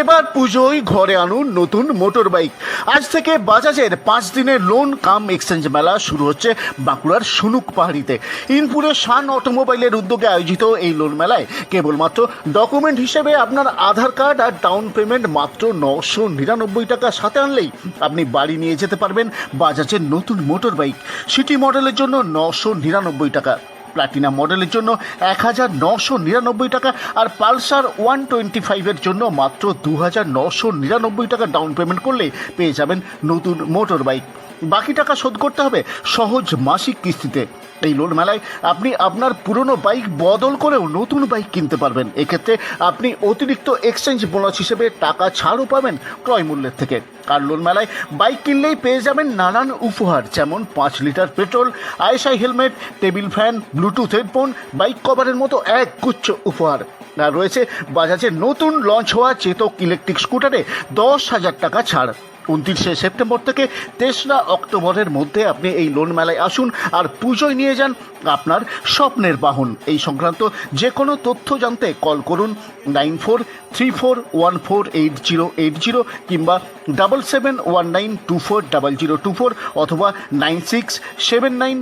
এবার পুজোয় ঘরে আনুন নতুন মোটর বাইক আজ থেকে বাজাজের পাঁচ দিনের লোন কাম এক্সচেঞ্জ মেলা শুরু হচ্ছে বাঁকুড়ার সুনুক পাহাড়িতে। ইনপুরে শান অটোমোবাইলের উদ্যোগে আয়োজিত এই লোন মেলায় কেবলমাত্র ডকুমেন্ট হিসেবে আপনার আধার কার্ড আর ডাউন পেমেন্ট মাত্র নশো নিরানব্বই টাকা সাথে আনলেই আপনি বাড়ি নিয়ে যেতে পারবেন বাজাজের নতুন মোটর বাইক সিটি মডেলের জন্য নশো নিরানব্বই টাকা। প্লাটিনা মডেলের জন্য এক হাজার নশো নিরানব্বই টাকা আর পালসার ওয়ান টোয়েন্টি ফাইভের জন্য মাত্র দু হাজার নশো নিরানব্বই টাকা ডাউন পেমেন্ট করলে পেয়ে যাবেন নতুন মোটর বাইক বাকি টাকা শোধ করতে হবে সহজ মাসিক কিস্তিতে। এই লোন মেলায় আপনি আপনার পুরনো বাইক বদল করেও নতুন বাইক কিনতে পারবেন। এক্ষেত্রে আপনি অতিরিক্ত এক্সচেঞ্জ বোনাস হিসেবে টাকা ছাড়ও পাবেন ক্রয় মূল্যের থেকে। আর লোন মেলায় বাইক কিনলেই পেয়ে যাবেন নানান উপহার, যেমন পাঁচ litre petrol আয়েশাই helmet, table fan, bluetooth headphone, bike কভারের মতো এক গুচ্ছ উপহার। আর রয়েছে বাজাজের নতুন লঞ্চ হওয়া চেতক ইলেকট্রিক স্কুটারে দশ হাজার টাকা ছাড়। উনত্রিশে সেপ্টেম্বর থেকে তেসরা অক্টোবরের মধ্যে আপনি এই লোন মেলায় আসুন আর পুজোয় নিয়ে যান আপনার স্বপ্নের বাহন। এই সংক্রান্ত যে কোনো তথ্য জানতে কল করুন nine four three four one four eight zero eight zero কিংবা double seven one nine two four double zero two four অথবা nine six seven nine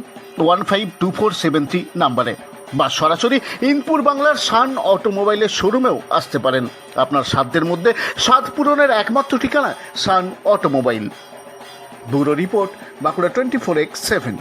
one five two four seven three নাম্বারে। বা সরাসরি ইনপুর বাংলার সান অটোমোবাইলের শোরুমেও আসতে পারেন। আপনার সাধ্যের মধ্যে স্বাদ পূরণের একমাত্র ঠিকানা sun automobile. Bureau report Bankura twenty four X seven.